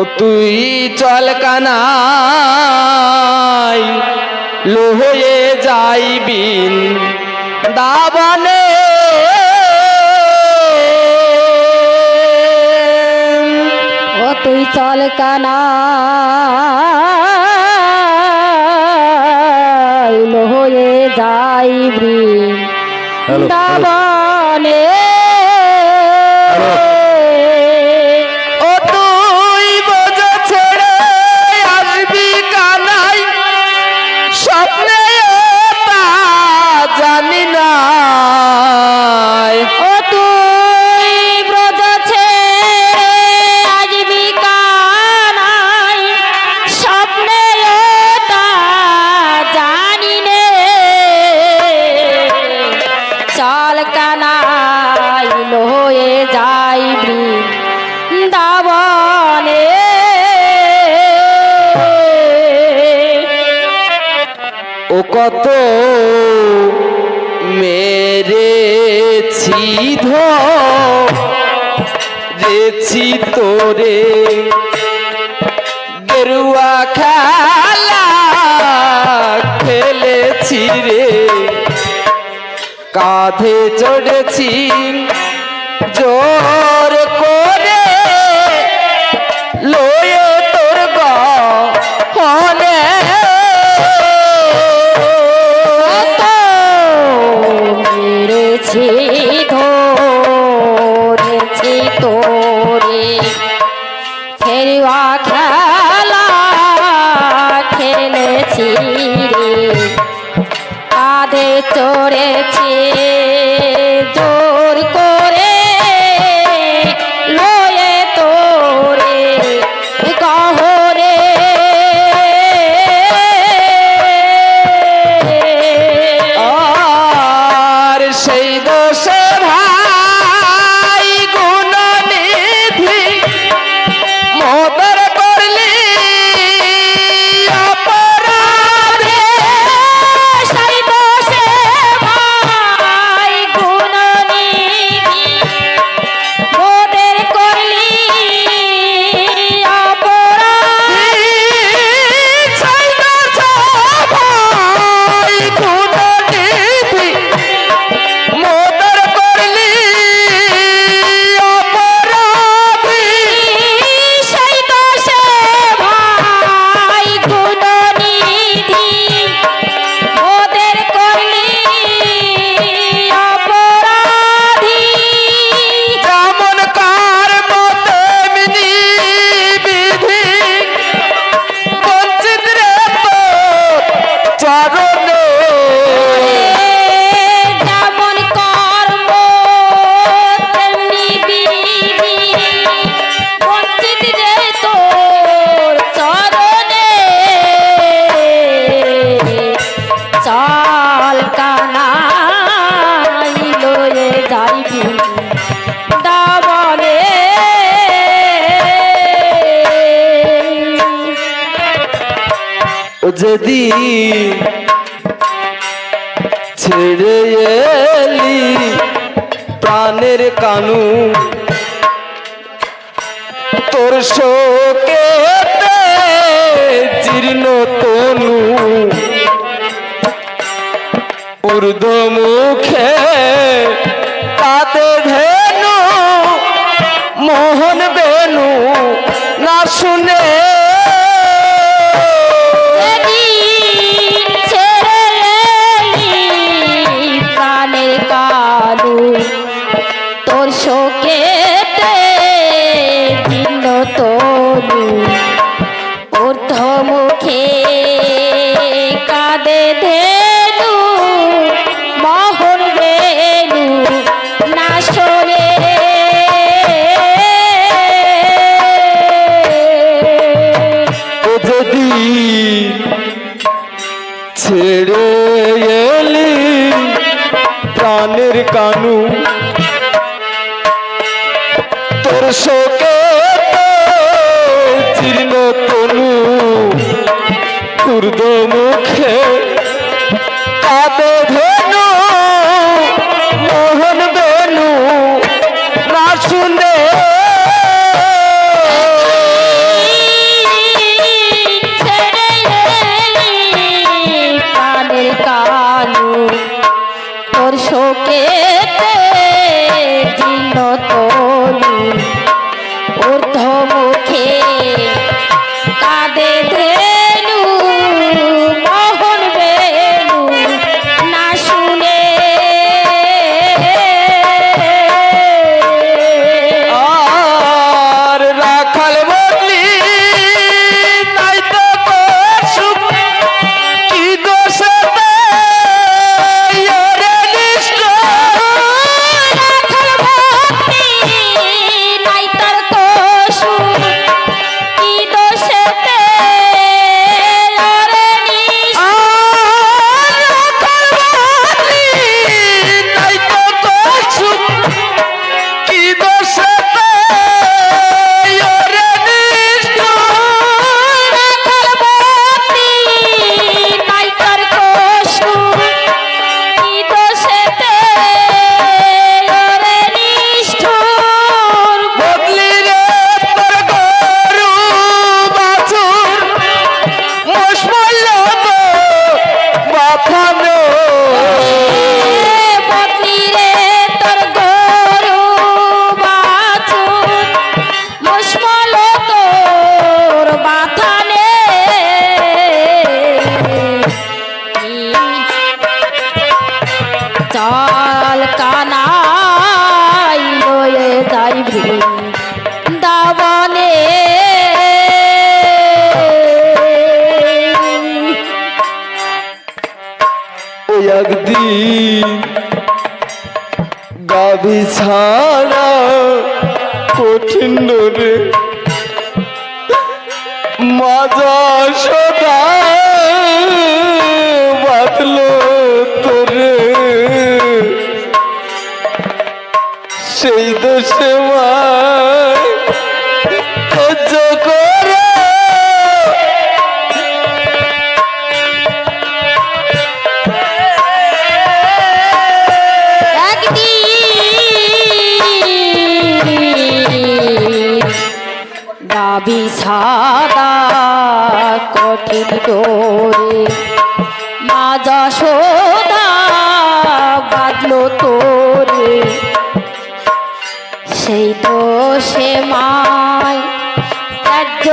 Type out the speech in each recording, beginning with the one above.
ও তুই চল কানাই লোহয়ে যাইবিন দাবানে। ও তুই চল কানাই লোহয়ে যাইবিন দাবানে। পেয়েছি তোরে। গেরুয়া খেলা খেলেছি রে। কাঁধে চড়েছি জোর চড়েছি রে। কাঁধে চড়েছি ছেড়ে এলি প্রাণের কানু। তোর শোকে জীর্ণ তনু। ঊর্ধ্ব মুখে তাতে ধেনু মোহন বেনু। না শুনে আমি ছাড়া কঠিন রে মাজা সদা বাতল তোরে। সেই মায়ের মাজা মা যশোদা তোরে। সেই তো সে মায় কার্য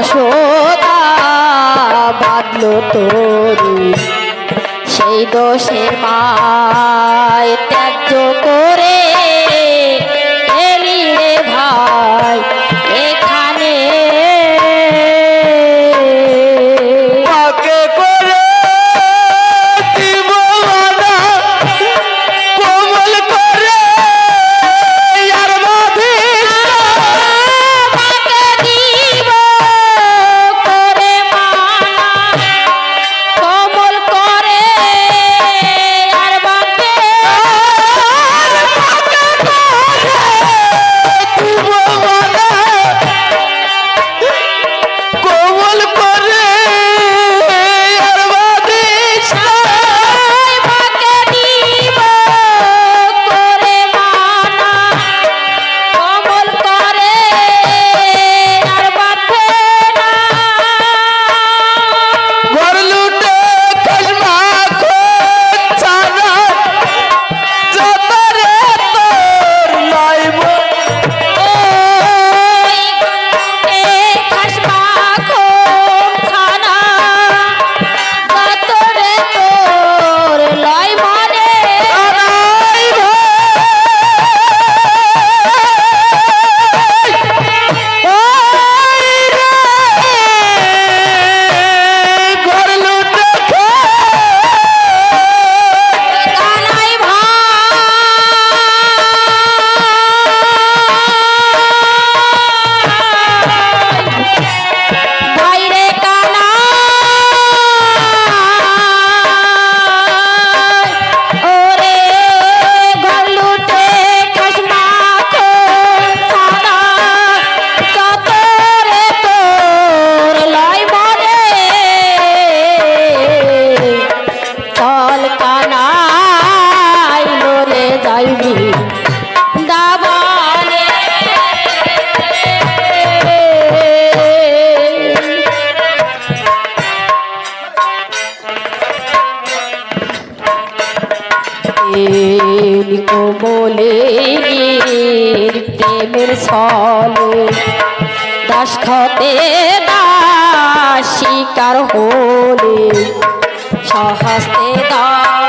যশোদা বাঁধল সেই দোষের মায় কানাই লরে যাইবি। দাবানে কোমলে দাস খতে দাস শিকার হলে সহস্তে দা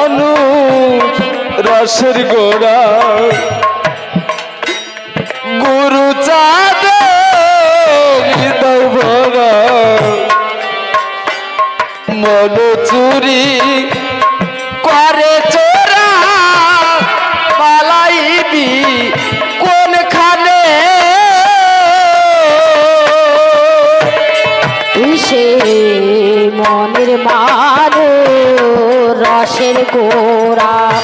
মানুষ রসের গোড়া। গুরু চাঁদ, হৃদয় ভরা। মন চুরি করে চোরা, পালাইবি কোনখানে? সে মনের মা আকাশের গোড়া।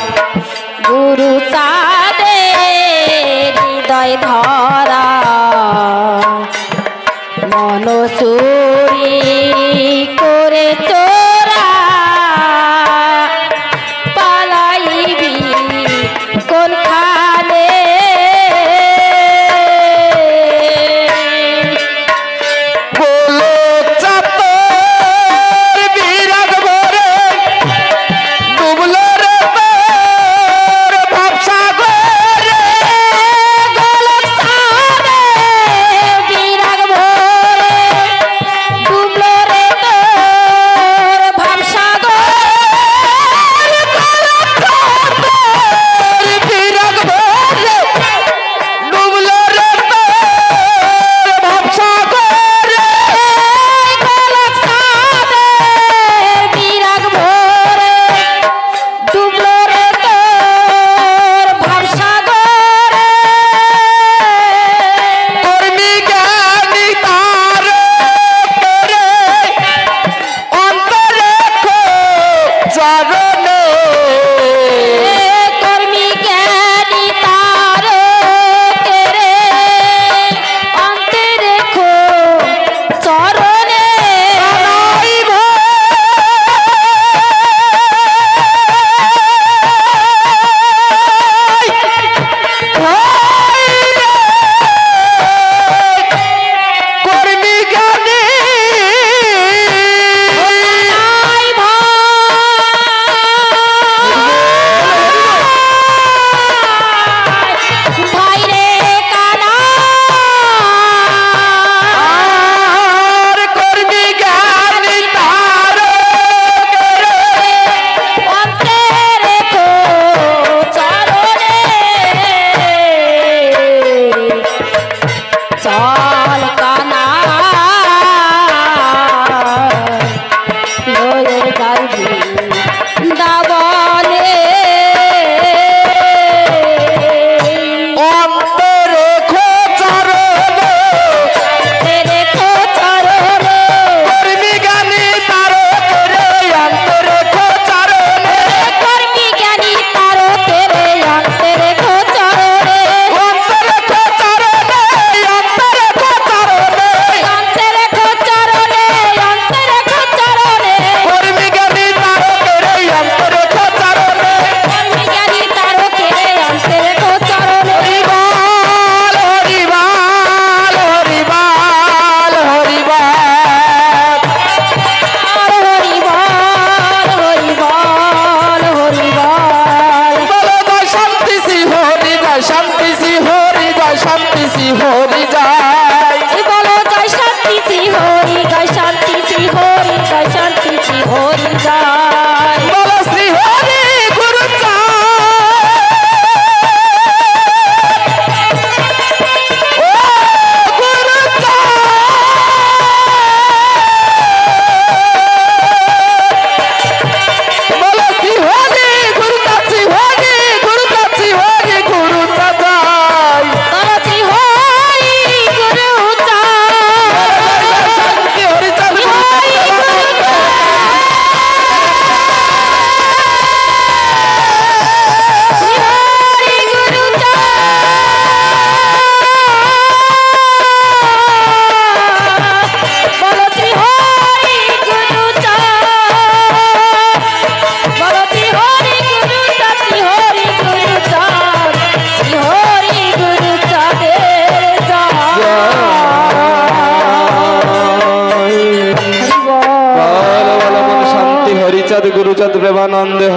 আনন্দ